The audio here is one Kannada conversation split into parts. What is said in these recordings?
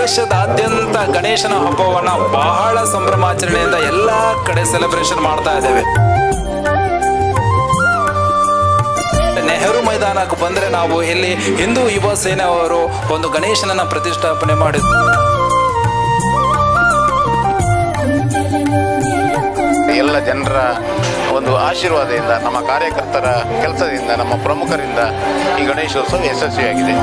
ದೇಶದಾದ್ಯಂತ ಗಣೇಶನ ಹಬ್ಬವನ್ನ ಬಹಳ ಸಂಭ್ರಮಾಚರಣೆಯಿಂದ ಎಲ್ಲ ಕಡೆ ಸೆಲೆಬ್ರೇಷನ್ ಮಾಡ್ತಾ ಇದ್ದೇವೆ. ನೆಹರು ಮೈದಾನಕ್ಕೆ ಬಂದ್ರೆ ನಾವು ಇಲ್ಲಿ ಹಿಂದೂ ಯುವ ಸೇನೆ ಅವರು ಒಂದು ಗಣೇಶನನ್ನ ಪ್ರತಿಷ್ಠಾಪನೆ ಮಾಡಿದ್ರು. ಎಲ್ಲ ಜನರ ಒಂದು ಆಶೀರ್ವಾದದಿಂದ, ನಮ್ಮ ಕಾರ್ಯಕರ್ತರ ಕೆಲಸದಿಂದ, ನಮ್ಮ ಪ್ರಮುಖರಿಂದ ಈ ಗಣೇಶೋತ್ಸವ ಯಶಸ್ವಿಯಾಗಿದೆ.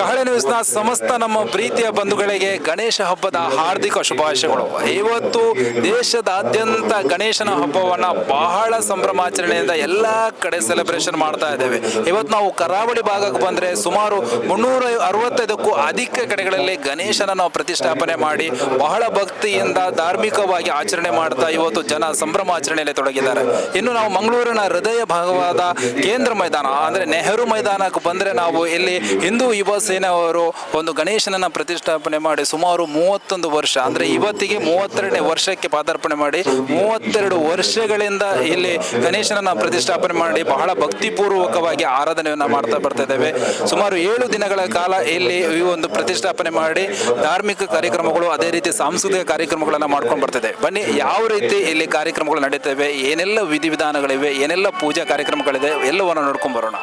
ಕಹಳೆ ನ್ಯೂಸ್ನ ಸಮಸ್ತ ನಮ್ಮ ಪ್ರೀತಿಯ ಬಂಧುಗಳಿಗೆ ಗಣೇಶ ಹಬ್ಬದ ಹಾರ್ದಿಕ ಶುಭಾಶಯಗಳು. ಇವತ್ತು ದೇಶದಾದ್ಯಂತ ಗಣೇಶನ ಹಬ್ಬವನ್ನ ಬಹಳ ಸಂಭ್ರಮಾಚರಣೆಯಿಂದ ಎಲ್ಲ ಕಡೆ ಸೆಲೆಬ್ರೇಷನ್ ಮಾಡ್ತಾ ಇದ್ದೇವೆ. ಇವತ್ತು ನಾವು ಕರಾವಳಿ ಭಾಗಕ್ಕೆ ಬಂದ್ರೆ ಸುಮಾರು ಮುನ್ನೂರ ಅರವತ್ತೈದಕ್ಕೂ ಅಧಿಕ ಕಡೆಗಳಲ್ಲಿ ಗಣೇಶನ ನಾವು ಪ್ರತಿಷ್ಠಾಪನೆ ಮಾಡಿ ಬಹಳ ಭಕ್ತಿಯಿಂದ ಧಾರ್ಮಿಕವಾಗಿ ಆಚರಣೆ ಮಾಡ್ತಾ ಇವತ್ತು ಜನ ಸಂಭ್ರಮಾಚರಣೆಯಲ್ಲಿ ತೊಡಗಿದ್ದಾರೆ. ಇನ್ನು ನಾವು ಮಂಗಳೂರಿನ ಹೃದಯ ಭಾಗವಾದ ಕೇಂದ್ರ ಮೈದಾನ, ಅಂದ್ರೆ ನೆಹರು ಮೈದಾನಕ್ಕೆ ಬಂದ್ರೆ ನಾವು ಇಲ್ಲಿ ಹಿಂದೂ ಯುವ ಸೇನೆ ಅವರು ಒಂದು ಗಣೇಶನನ್ನ ಪ್ರತಿಷ್ಠಾಪನೆ ಮಾಡಿ ಸುಮಾರು ಮೂವತ್ತೊಂದು ವರ್ಷ, ಅಂದ್ರೆ ಇವತ್ತಿಗೆ ಮೂವತ್ತೆರಡನೇ ವರ್ಷಕ್ಕೆ ಪಾದಾರ್ಪಣೆ ಮಾಡಿ ಮೂವತ್ತೆರಡು ವರ್ಷಗಳಿಂದ ಇಲ್ಲಿ ಗಣೇಶನನ್ನ ಪ್ರತಿಷ್ಠಾಪನೆ ಮಾಡಿ ಬಹಳ ಭಕ್ತಿಪೂರ್ವಕವಾಗಿ ಆರಾಧನೆಯನ್ನ ಮಾಡ್ತಾ ಬರ್ತಾ ಇದ್ದೇವೆ. ಸುಮಾರು ಏಳು ದಿನಗಳ ಕಾಲ ಇಲ್ಲಿ ಈ ಒಂದು ಪ್ರತಿಷ್ಠಾಪನೆ ಮಾಡಿ ಧಾರ್ಮಿಕ ಕಾರ್ಯಕ್ರಮಗಳು, ಅದೇ ರೀತಿ ಸಾಂಸ್ಕೃತಿಕ ಕಾರ್ಯಕ್ರಮಗಳನ್ನ ಮಾಡ್ಕೊಂಡು ಬರ್ತಿದೆ ಬನ್ನಿ, ಯಾವ ರೀತಿ ಇಲ್ಲಿ ಕಾರ್ಯಕ್ರಮಗಳು ನಡೀತವೆ ಏನೆಲ್ಲ ವಿಧಿವಿಧಾನಗಳಿವೆ, ಏನೆಲ್ಲ ಪೂಜಾ ಕಾರ್ಯಕ್ರಮಗಳಿದೆ, ಎಲ್ಲವನ್ನು ನೋಡ್ಕೊಂಡು ಬರೋಣ.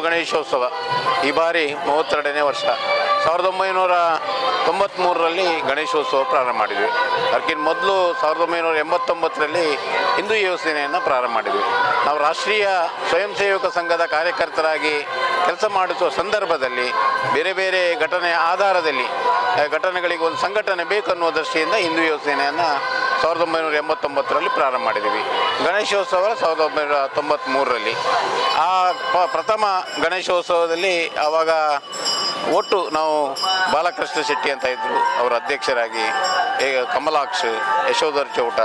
ಗಣೇಶೋತ್ಸವ ಈ ಬಾರಿ ಮೂವತ್ತೆರಡನೇ ವರ್ಷ. ಸಾವಿರದ ಒಂಬೈನೂರ ತೊಂಬತ್ತ್ಮೂರರಲ್ಲಿ ಗಣೇಶೋತ್ಸವ ಪ್ರಾರಂಭ ಮಾಡಿದ್ವಿ. ಅದಕ್ಕಿಂತ ಮೊದಲು ಸಾವಿರದ ಒಂಬೈನೂರ ಎಂಬತ್ತೊಂಬತ್ತರಲ್ಲಿ ಹಿಂದೂ ಯೋಜನೆಯನ್ನು ಪ್ರಾರಂಭ ಮಾಡಿದ್ವಿ. ನಾವು ರಾಷ್ಟ್ರೀಯ ಸ್ವಯಂ ಸೇವಕ ಸಂಘದ ಕಾರ್ಯಕರ್ತರಾಗಿ ಕೆಲಸ ಮಾಡಿಸುವ ಸಂದರ್ಭದಲ್ಲಿ ಬೇರೆ ಬೇರೆ ಘಟನೆಯ ಆಧಾರದಲ್ಲಿ, ಘಟನೆಗಳಿಗೆ ಒಂದು ಸಂಘಟನೆ ಬೇಕನ್ನುವ ದೃಷ್ಟಿಯಿಂದ ಹಿಂದೂ ಯೋಜನೆಯನ್ನು ಸಾವಿರದ ಒಂಬೈನೂರ ಎಂಬತ್ತೊಂಬತ್ತರಲ್ಲಿ ಪ್ರಾರಂಭ ಮಾಡಿದ್ದೀವಿ. ಗಣೇಶೋತ್ಸವ ಸಾವಿರದ ಒಂಬೈನೂರ ತೊಂಬತ್ತ್ಮೂರರಲ್ಲಿ ಆ ಪ್ರಥಮ ಗಣೇಶೋತ್ಸವದಲ್ಲಿ ಆವಾಗ ಒಟ್ಟು ನಾವು ಬಾಲಕೃಷ್ಣ ಶೆಟ್ಟಿ ಅಂತ ಇದ್ದರು ಅವರ ಅಧ್ಯಕ್ಷರಾಗಿ ಕಮಲಾಕ್ಷ, ಯಶೋಧರ್ ಚೌಟ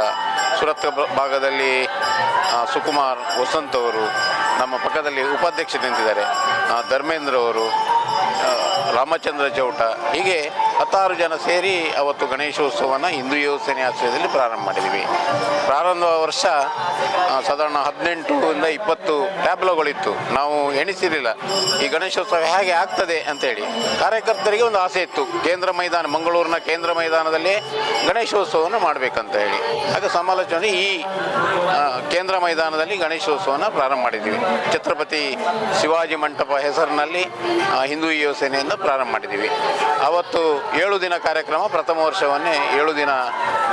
ಸುರತ್ ಭಾಗದಲ್ಲಿ ಸುಕುಮಾರ್ ವಸಂತ್ ಅವರು, ನಮ್ಮ ಪಕ್ಕದಲ್ಲಿ ಉಪಾಧ್ಯಕ್ಷರು ನಿಂತಿದ್ದಾರೆ. ಧರ್ಮೇಂದ್ರ ಅವರು ರಾಮಚಂದ್ರ ಚೌಟ, ಹೀಗೆ ಹತ್ತಾರು ಜನ ಸೇರಿ ಅವತ್ತು ಗಣೇಶೋತ್ಸವನ ಹಿಂದೂ ಯೋಜನೆ ಆಶ್ರಯದಲ್ಲಿ ಪ್ರಾರಂಭ ಮಾಡಿದ್ದೀವಿ ಪ್ರಾರಂಭ ವರ್ಷ ಸಾಧಾರಣ ಹದಿನೆಂಟು ಇಂದ ಇಪ್ಪತ್ತು ಟ್ಯಾಬ್ಲೋಗಳಿತ್ತು. ನಾವು ಎಣಿಸಿರಲಿಲ್ಲ. ಈ ಗಣೇಶೋತ್ಸವ ಹೇಗೆ ಆಗ್ತದೆ ಅಂತೇಳಿ. ಕಾರ್ಯಕರ್ತರಿಗೆ ಒಂದು ಆಸೆ ಇತ್ತು. ಕೇಂದ್ರ ಮೈದಾನ, ಮಂಗಳೂರಿನ ಕೇಂದ್ರ ಮೈದಾನದಲ್ಲಿ ಗಣೇಶೋತ್ಸವವನ್ನು ಮಾಡಬೇಕಂತ ಹೇಳಿ. ಹಾಗೆ ಸಮಾಲೋಚನೆ ಈ ಕೇಂದ್ರ ಮೈದಾನದಲ್ಲಿ ಗಣೇಶೋತ್ಸವನ ಪ್ರಾರಂಭ ಮಾಡಿದ್ದೀವಿ ಛತ್ರಪತಿ ಶಿವಾಜಿ ಮಂಟಪ ಹೆಸರಿನಲ್ಲಿ ಹಿಂದೂ ಯೋಜನೆಯಿಂದ ಪ್ರಾರಂಭ ಮಾಡಿದ್ದೀವಿ ಅವತ್ತು ಏಳು ದಿನ ಕಾರ್ಯಕ್ರಮ, ಪ್ರಥಮ ವರ್ಷವನ್ನೇ ಏಳು ದಿನ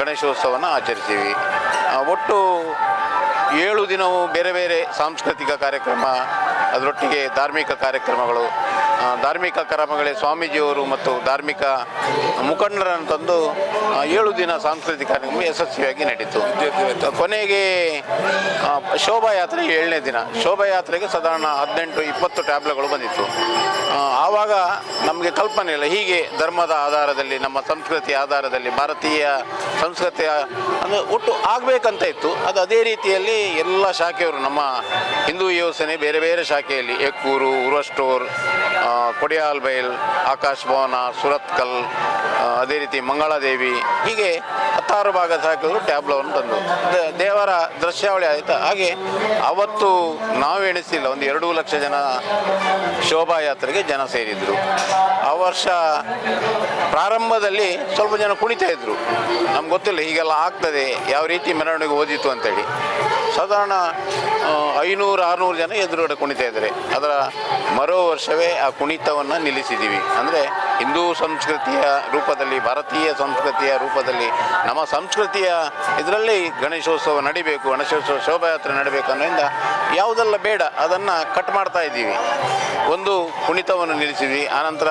ಗಣೇಶೋತ್ಸವನ ಆಚರಿಸ್ತೀವಿ ಒಟ್ಟು ಏಳು ದಿನವೂ ಬೇರೆ ಬೇರೆ ಸಾಂಸ್ಕೃತಿಕ ಕಾರ್ಯಕ್ರಮ, ಅದರೊಟ್ಟಿಗೆ ಧಾರ್ಮಿಕ ಕಾರ್ಯಕ್ರಮಗಳು ಧಾರ್ಮಿಕ ಕಾರ್ಯಕ್ರಮಗಳೇ ಸ್ವಾಮೀಜಿಯವರು ಮತ್ತು ಧಾರ್ಮಿಕ ಮುಖಂಡರನ್ನು ತಂದು ಏಳು ದಿನ ಸಾಂಸ್ಕೃತಿಕ ಕಾರ್ಯಕ್ರಮ ಯಶಸ್ವಿಯಾಗಿ ನಡೀತು. ಕೊನೆಗೆ ಶೋಭಾಯಾತ್ರೆ ಏಳನೇ ದಿನ. ಶೋಭಾಯಾತ್ರೆಗೆ ಸಾಧಾರಣ ಹದಿನೆಂಟು, ಇಪ್ಪತ್ತು ಟ್ಯಾಬ್ಲೆಗಳು ಬಂದಿತ್ತು. ಆವಾಗ ನಮಗೆ ಕಲ್ಪನೆ ಇಲ್ಲ. ಹೀಗೆ ಧರ್ಮದ ಆಧಾರದಲ್ಲಿ, ನಮ್ಮ ಸಂಸ್ಕೃತಿ ಆಧಾರದಲ್ಲಿ, ಭಾರತೀಯ ಸಂಸ್ಕೃತಿಯ, ಅಂದರೆ ಒಟ್ಟು ಆಗಬೇಕಂತ ಇತ್ತು. ಅದು ಅದೇ ರೀತಿಯಲ್ಲಿ ಎಲ್ಲ ಶಾಖೆಯವರು, ನಮ್ಮ ಹಿಂದೂ ಯೋಜನೆ ಬೇರೆ ಬೇರೆ ಶಾಖೆಯಲ್ಲಿ ಎಕ್ಕೂರು ಉರಸ್ಟೋರ್ ಆ, ಕೊಡಿಯಾಲ್ಬೈಲ್ ಆಕಾಶ್ ಭವನ ಸುರತ್ಕಲ್ ಅದೇ ರೀತಿ ಮಂಗಳಾದೇವಿ ಹೀಗೆ ಹತ್ತಾರು ಭಾಗ ಸಾಕಿದ್ರು ಟ್ಯಾಬ್ಲೋವನ್ನು ತಂದು. ದೇವರ ದೃಶ್ಯಾವಳಿ ಆಯಿತು? ಹಾಗೆ ಅವತ್ತು ನಾವು ಎಣಿಸಿಲ್ಲ ಒಂದು ಎರಡು ಲಕ್ಷ ಜನ ಶೋಭಾಯಾತ್ರೆಗೆ ಜನ ಸೇರಿದ್ರು. ಆ ವರ್ಷ ಪ್ರಾರಂಭದಲ್ಲಿ ಸ್ವಲ್ಪ ಜನ ಕುಣಿತಾ ಇದ್ರು. ನಮ್ಗೆ ಗೊತ್ತಿಲ್ಲ ಹೀಗೆಲ್ಲ ಆಗ್ತದೆ ಯಾವ ರೀತಿ ಮೆರವಣಿಗೆ ಓದಿತು ಅಂತೇಳಿ. ಸಾಧಾರಣ ಐನೂರು ಆರುನೂರು ಜನ ಎದುರುಗಡೆ ಕುಣಿತಾ ಇದ್ದಾರೆ. ಅದರ ಮರೋ ವರ್ಷವೇ ಆ ಕುಣಿತವನ್ನು ನಿಲ್ಲಿಸಿದ್ದೀವಿ ಅಂದರೆ ಹಿಂದೂ ಸಂಸ್ಕೃತಿಯ ರೂಪದಲ್ಲಿ, ಭಾರತೀಯ ಸಂಸ್ಕೃತಿಯ ರೂಪದಲ್ಲಿ, ನಮ್ಮ ಸಂಸ್ಕೃತಿಯ ಇದರಲ್ಲಿ ಗಣೇಶೋತ್ಸವ ನಡಿಬೇಕು, ಗಣೇಶೋತ್ಸವ ಶೋಭಾಯಾತ್ರೆ ನಡಿಬೇಕು ಅನ್ನೋದ್ರಿಂದ ಯಾವುದೆಲ್ಲ ಬೇಡ, ಅದನ್ನು ಕಟ್ ಮಾಡ್ತಾ ಇದ್ದೀವಿ. ಒಂದು ಕುಣಿತವನ್ನು ನಿಲ್ಲಿಸಿದ್ವಿ ಆನಂತರ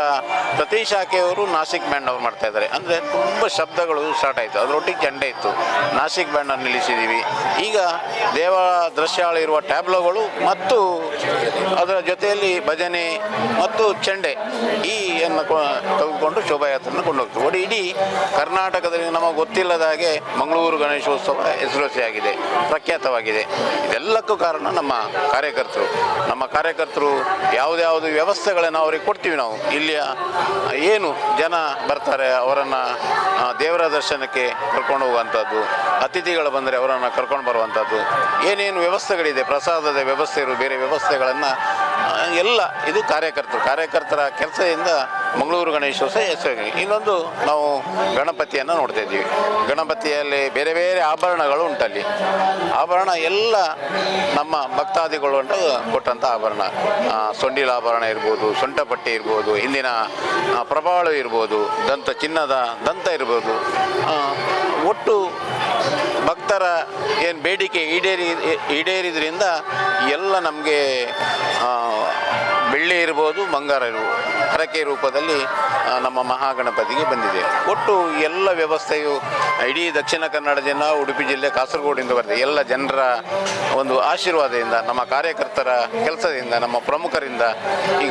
ಪ್ರತಿ ಶಾಖೆಯವರು ನಾಸಿಕ್ ಬ್ಯಾಂಡ್ ಅವ್ರು ಮಾಡ್ತಾ ಇದ್ದಾರೆ. ಅಂದರೆ ತುಂಬ ಶಬ್ದಗಳು ಸ್ಟಾರ್ಟ್ ಆಯಿತು, ಅದರೊಟ್ಟಿಗೆ ಚಂಡೆ ಇತ್ತು. ನಾಸಿಕ್ ಬ್ಯಾಂಡನ್ನು ನಿಲ್ಲಿಸಿದ್ದೀವಿ. ಈಗ ದೇವ ದೃಶ್ಯಾಳ ಇರುವ ಟ್ಯಾಬ್ಲೋಗಳು ಮತ್ತು ಅದರ ಜೊತೆಯಲ್ಲಿ ಭಜನೆ ಮತ್ತು ಚೆಂಡೆ ಈ ಏನು ತೆಗೆದುಕೊಂಡು ಶೋಭಾಯಾತ್ರೆಯನ್ನು ಕೊಂಡೋಗ್ತೀವಿ. ಒಡಿ ಇಡೀ ಕರ್ನಾಟಕದಲ್ಲಿ ನಮಗೆ ಗೊತ್ತಿಲ್ಲದ ಹಾಗೆ ಮಂಗಳೂರು ಗಣೇಶೋತ್ಸವ ಹೆಸರುವಾಸಿಯಾಗಿದೆ, ಪ್ರಖ್ಯಾತವಾಗಿದೆ. ಇದೆಲ್ಲಕ್ಕೂ ಕಾರಣ ನಮ್ಮ ಕಾರ್ಯಕರ್ತರು. ನಮ್ಮ ಕಾರ್ಯಕರ್ತರು ಯಾವುದ್ಯಾವುದು ವ್ಯವಸ್ಥೆಗಳನ್ನು ಅವರಿಗೆ ಕೊಡ್ತೀವಿ ನಾವು. ಇಲ್ಲಿಯ ಏನು ಜನ ಬರ್ತಾರೆ, ಅವರನ್ನು ದೇವರ ದರ್ಶನಕ್ಕೆ ಕರ್ಕೊಂಡು ಹೋಗುವಂಥದ್ದು, ಅತಿಥಿಗಳು ಬಂದರೆ ಅವರನ್ನು ಕರ್ಕೊಂಡು ಬರುವಂಥದ್ದು, ಏನೇನು ವ್ಯವಸ್ಥೆಗಳಿದೆ, ಪ್ರಸಾದದ ವ್ಯವಸ್ಥೆ ಇರು ಬೇರೆ ವ್ಯವಸ್ಥೆಗಳನ್ನು ಎಲ್ಲ ಇದು ಕಾರ್ಯಕರ್ತರು. ಕಾರ್ಯಕರ್ತರ ಕೆಲಸದಿಂದ ಮಂಗಳೂರು ಗಣೇಶೋತ್ಸವ ಯಶಸ್ವಿ ಇನ್ನೊಂದು ನಾವು ಗಣಪತಿಯನ್ನು ನೋಡ್ತಾ ಇದ್ದೀವಿ. ಗಣಪತಿಯಲ್ಲಿ ಬೇರೆ ಬೇರೆ ಆಭರಣಗಳು ಉಂಟಲ್ಲಿ. ಆಭರಣ ಎಲ್ಲ ನಮ್ಮ ಭಕ್ತಾದಿಗಳು ಅಂತ ಕೊಟ್ಟಂಥ ಆಭರಣ. ಸೊಂಡಿಲ ಆಭರಣ ಇರ್ಬೋದು, ಸೊಂಟಪಟ್ಟಿ ಇರ್ಬೋದು, ಹಿಂದಿನ ಪ್ರಭಾಳು ಇರ್ಬೋದು, ದಂತ ಚಿನ್ನದ, ದಂತ ಇರ್ಬೋದು. ಒಟ್ಟು ಭಕ್ತರ ಏನು ಬೇಡಿಕೆ ಈಡೇರಿ, ಈಡೇರಿದ್ರಿಂದ ಎಲ್ಲ ನಮಗೆ ಬೆಳ್ಳಿ ಇರ್ಬೋದು, ಬಂಗಾರ ಇರ್ಬೋದು. ಹರಕೆ ರೂಪದಲ್ಲಿ ನಮ್ಮ ಮಹಾಗಣಪತಿಗೆ ಬಂದಿದೆ. ಒಟ್ಟು ಎಲ್ಲ ವ್ಯವಸ್ಥೆಯು ಇಡೀ ದಕ್ಷಿಣ ಕನ್ನಡ ಜನ ಉಡುಪಿ ಜಿಲ್ಲೆ, ಕಾಸರಗೋಡಿಂದ ಬರ್ತದೆ. ಎಲ್ಲ ಜನರ ಒಂದು ಆಶೀರ್ವಾದದಿಂದ, ನಮ್ಮ ಕಾರ್ಯಕರ್ತರ ಕೆಲಸದಿಂದ, ನಮ್ಮ ಪ್ರಮುಖರಿಂದ ಈ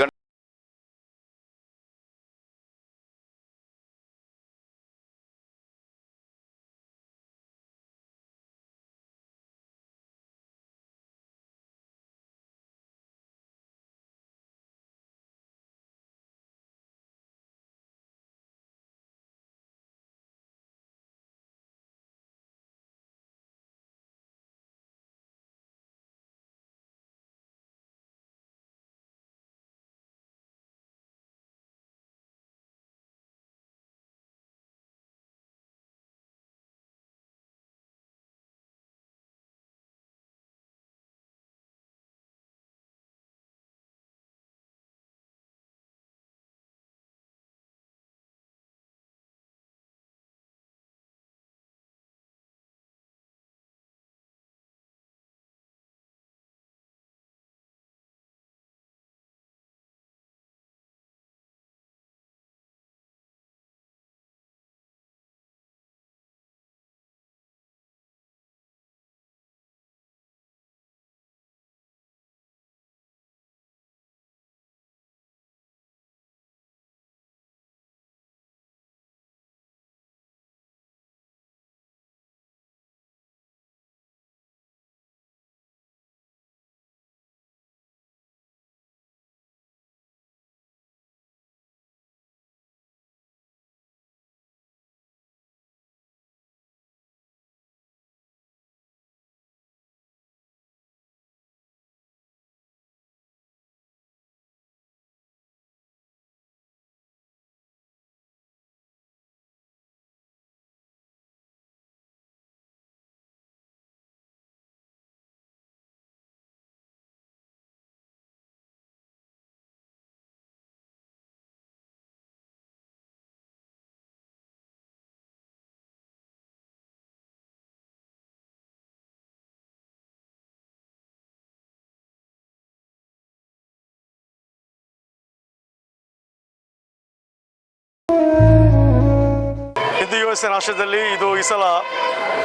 ಹಿಂದೂ ರಾಷ್ಟ್ರದಲ್ಲಿ ಇದು ಈ ಸಲ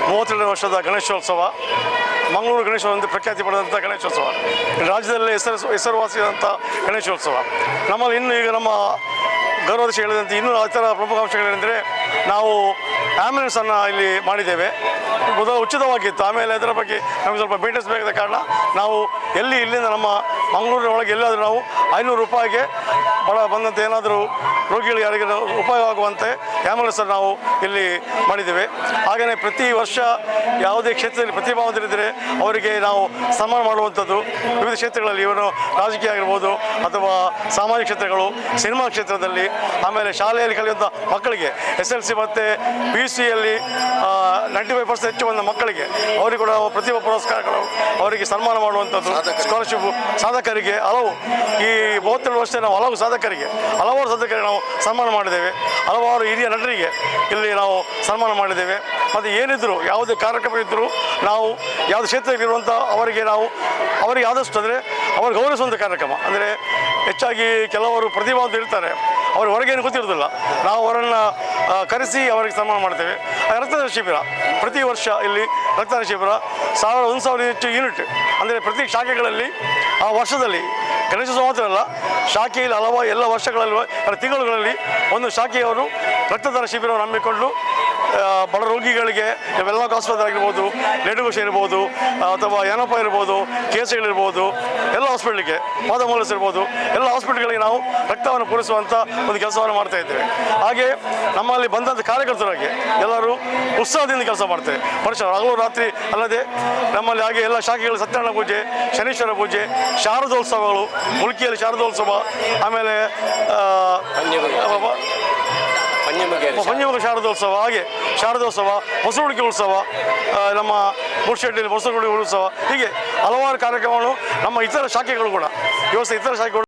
ಮೂವತ್ತೆರಡನೇ ವರ್ಷದ ಗಣೇಶೋತ್ಸವ. ಮಂಗಳೂರು ಗಣೇಶ ಎಂದು ಪ್ರಖ್ಯಾತಿ ಪಡೆದಂಥ ಗಣೇಶೋತ್ಸವ. ರಾಜ್ಯದಲ್ಲೇ ಹೆಸರು ಹೆಸರುವಾಸಿಯಾದಂಥ ಗಣೇಶೋತ್ಸವ. ನಮ್ಮಲ್ಲಿ ಇನ್ನು ಈಗ ನಮ್ಮ ಗೌರವದರ್ಶಿ ಹೇಳಿದಂತೆ ಇನ್ನೂ ಇತರ ಪ್ರಮುಖ ಅಂಶಗಳೇನೆಂದರೆ ನಾವು ಆ್ಯಂಬುಲೆನ್ಸನ್ನು ಇಲ್ಲಿ ಮಾಡಿದ್ದೇವೆ. ಮೊದಲು ಉಚಿತವಾಗಿತ್ತು. ಆಮೇಲೆ ಅದರ ಬಗ್ಗೆ ನಮಗೆ ಸ್ವಲ್ಪ ಮೇಂಟೆನ್ಸ್ ಬೇಕಾದ ಕಾರಣ ನಾವು ಎಲ್ಲಿ ಇಲ್ಲಿಂದ ನಮ್ಮ ಮಂಗಳೂರಿನ ಒಳಗೆ ಎಲ್ಲಾದರೂ ನಾವು ಐನೂರು ರೂಪಾಯಿಗೆ ಬಡ ಬಂದಂತೆ ಏನಾದರೂ ರೋಗಿಗಳಿಗೆ ಯಾರಿಗೆ ಉಪಯೋಗವಾಗುವಂತೆ ಆ್ಯಂಬುಲೆನ್ಸನ್ನು ನಾವು ಇಲ್ಲಿ ಮಾಡಿದ್ದೇವೆ. ಹಾಗೆಯೇ ಪ್ರತಿ ವರ್ಷ ಯಾವುದೇ ಕ್ಷೇತ್ರದಲ್ಲಿ ಪ್ರತಿಭಾವಂತರಿದ್ದರೆ ಅವರಿಗೆ ನಾವು ಸನ್ಮಾನ ಮಾಡುವಂಥದ್ದು. ವಿವಿಧ ಕ್ಷೇತ್ರಗಳಲ್ಲಿ ಇವನು ರಾಜಕೀಯ ಆಗಿರ್ಬೋದು ಅಥವಾ ಸಾಮಾಜಿಕ ಕ್ಷೇತ್ರಗಳು, ಸಿನಿಮಾ ಕ್ಷೇತ್ರದಲ್ಲಿ, ಆಮೇಲೆ ಶಾಲೆಯಲ್ಲಿ ಕಲಿಯುವಂಥ ಮಕ್ಕಳಿಗೆ ಎಸ್ ಎಲ್ ಸಿ ಮತ್ತು ಪಿ ಯು ಸಿಯಲ್ಲಿ ನೈಂಟಿ ಫೈವ್ ಪರ್ಸೆಂಟ್ ಹೆಚ್ಚು ಬಂದ ಮಕ್ಕಳಿಗೆ ಅವರಿಗೆ ಕೂಡ ಪ್ರತಿಭಾ ಪುರಸ್ಕಾರಗಳು ಅವರಿಗೆ ಸನ್ಮಾನ ಮಾಡುವಂಥದ್ದು ಸ್ಕಾಲರ್ಶಿಪ್ ಸಾಧಕರಿಗೆ ಹಲವು. ಈ ಮೂವತ್ತೆರಡು ವರ್ಷ ನಾವು ಹಲವು ಸಾಧಕರಿಗೆ ಹಲವಾರು ಸಾಧಕರಿಗೆ ನಾವು ಸನ್ಮಾನ ಮಾಡಿದ್ದೇವೆ. ಹಲವಾರು ಹಿರಿಯ ನಟರಿಗೆ ಇಲ್ಲಿ ನಾವು ಸನ್ಮಾನ ಮಾಡಿದ್ದೇವೆ. ಮತ್ತು ಏನಿದ್ರು ಯಾವುದೇ ಕಾರ್ಯಕ್ರಮ ಇದ್ದರೂ ನಾವು ಯಾವುದೇ ಕ್ಷೇತ್ರದಲ್ಲಿರುವಂಥ ಅವರಿಗೆ ನಾವು ಅವರಿಗೆ ಆದಷ್ಟು ಅಂದರೆ ಅವ್ರಿಗೆ ಗೌರವಿಸುವಂಥ ಕಾರ್ಯಕ್ರಮ. ಅಂದರೆ ಹೆಚ್ಚಾಗಿ ಕೆಲವರು ಪ್ರತಿಭಾವಂತ ಇರ್ತಾರೆ ಅವ್ರ ಹೊರಗೇನು ಗೊತ್ತಿರೋದಿಲ್ಲ ನಾವು ಅವರನ್ನು ಕರೆಸಿ ಅವರಿಗೆ ಸನ್ಮಾನ ಮಾಡ್ತೇವೆ. ರಕ್ತದಾನ ಶಿಬಿರ ಪ್ರತಿ ವರ್ಷ ಇಲ್ಲಿ ರಕ್ತದಾನ ಶಿಬಿರ ಸಾವಿರ ಒಂದು ಸಾವಿರ ಹೆಚ್ಚು ಯೂನಿಟ್. ಅಂದರೆ ಪ್ರತಿ ಶಾಖೆಗಳಲ್ಲಿ, ಆ ವರ್ಷದಲ್ಲಿ, ಗಣೇಶ ಮಾತ್ರ ಅಲ್ಲ, ಶಾಖೆಯಲ್ಲಿ ಹಲವಾರು ಎಲ್ಲ ವರ್ಷಗಳಲ್ಲಿ, ತಿಂಗಳುಗಳಲ್ಲಿ ಒಂದು ಶಾಖೆಯವರು ರಕ್ತದಾನ ಶಿಬಿರವನ್ನು ಹಮ್ಮಿಕೊಂಡು ಬಡ ರೋಗಿಗಳಿಗೆ ವೆಲ್ಲಾಕ್ ಆಸ್ಪತ್ರೆ ಆಗಿರ್ಬೋದು ಲೆಡುಗೋಶ ಇರ್ಬೋದು ಅಥವಾ ಏನಪ್ಪ ಇರ್ಬೋದು ಕೆಸಿಗಳಿರ್ಬೋದು ಎಲ್ಲ ಹಾಸ್ಪಿಟ್ಲಿಗೆ ಪಾದಮೂಲಸ್ ಇರ್ಬೋದು ಎಲ್ಲ ಹಾಸ್ಪಿಟ್ಲ್ಗಳಿಗೆ ನಾವು ರಕ್ತವನ್ನು ಪೂರೈಸುವಂಥ ಒಂದು ಕೆಲಸವನ್ನು ಮಾಡ್ತಾ ಇದ್ದೇವೆ. ಹಾಗೆ ನಮ್ಮಲ್ಲಿ ಬಂದಂಥ ಕಾರ್ಯಕರ್ತರಾಗಿ ಎಲ್ಲರೂ ಉತ್ಸಾಹದಿಂದ ಕೆಲಸ ಮಾಡ್ತೇವೆ. ವರ್ಷ ಹಗಲು ರಾತ್ರಿ ಅಲ್ಲದೆ ನಮ್ಮಲ್ಲಿ ಹಾಗೆ ಎಲ್ಲ ಶಾಖೆಗಳು ಸತ್ಯನಾರಾಯಣ ಪೂಜೆ ಶನೀಶ್ವರ ಪೂಜೆ ಶಾರದೋತ್ಸವಗಳು ಮುಲ್ಕಿಯಲ್ಲಿ ಶಾರದೋತ್ಸವ ಆಮೇಲೆ ಪಂಚಮುಖ ಶಾರದೋತ್ಸವ, ಹಾಗೆ ಶಾರದೋತ್ಸವ ಹೊಸಗುಳಿಕೆ ಉತ್ಸವ ನಮ್ಮ ಮುರ್ಶೆಟ್ಟಿಯಲ್ಲಿ ಹೊಸಗುಳಿಕೆ ಉತ್ಸವ, ಹೀಗೆ ಹಲವಾರು ಕಾರ್ಯಕ್ರಮಗಳು ನಮ್ಮ ಇತರ ಶಾಖೆಗಳು ಕೂಡ. ವ್ಯವಸ್ಥೆ ಇತರ ಶಾಖೆಗಳು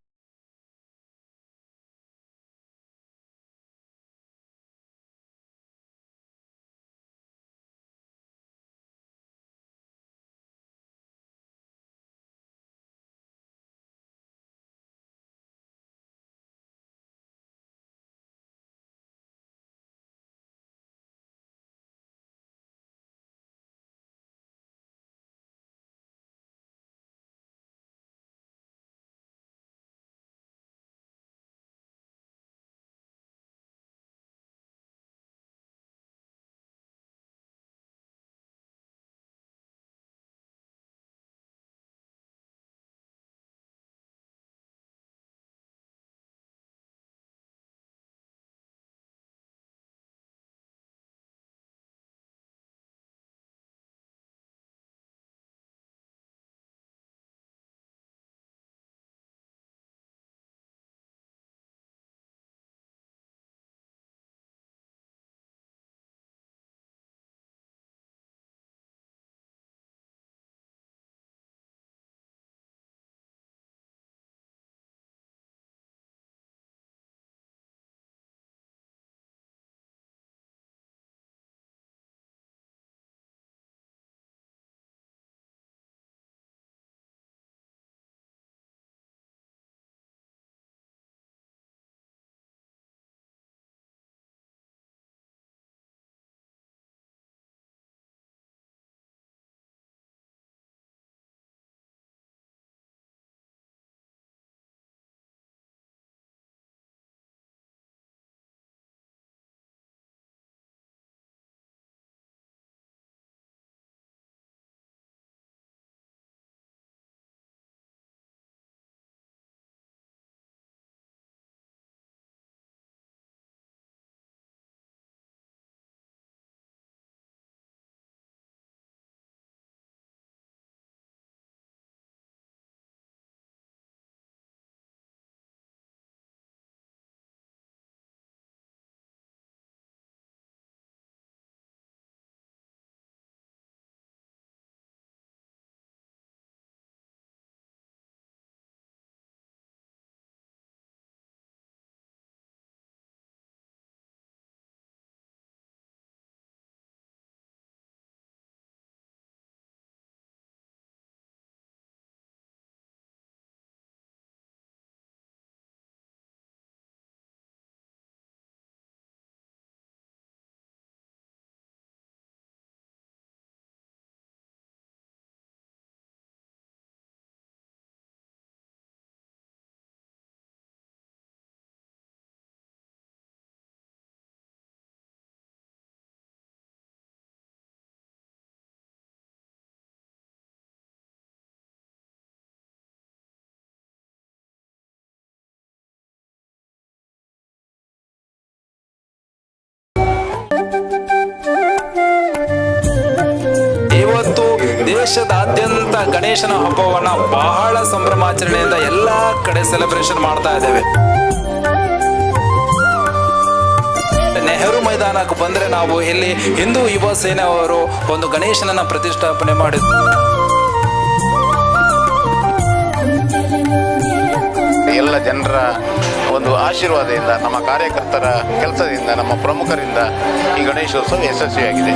ದೇಶದಾದ್ಯಂತ ಗಣೇಶನ ಹಬ್ಬವನ್ನ ಬಹಳ ಸಂಭ್ರಮಾಚರಣೆಯಿಂದ ಎಲ್ಲ ಕಡೆ ಸೆಲೆಬ್ರೇಷನ್ ಮಾಡ್ತಾ ಇದ್ದೇವೆ. ನೆಹರು ಮೈದಾನಕ್ಕೆ ಬಂದ್ರೆ ನಾವು ಇಲ್ಲಿ ಹಿಂದೂ ಯುವ ಸೇನೆ ಅವರು ಒಂದು ಗಣೇಶನನ್ನ ಪ್ರತಿಷ್ಠಾಪನೆ ಮಾಡಿದ್ರು ಎಲ್ಲ ಜನರ ಒಂದು ಆಶೀರ್ವಾದದಿಂದ, ನಮ್ಮ ಕಾರ್ಯಕರ್ತರ ಕೆಲಸದಿಂದ, ನಮ್ಮ ಪ್ರಮುಖರಿಂದ ಈ ಗಣೇಶೋತ್ಸವ ಯಶಸ್ವಿಯಾಗಿದೆ.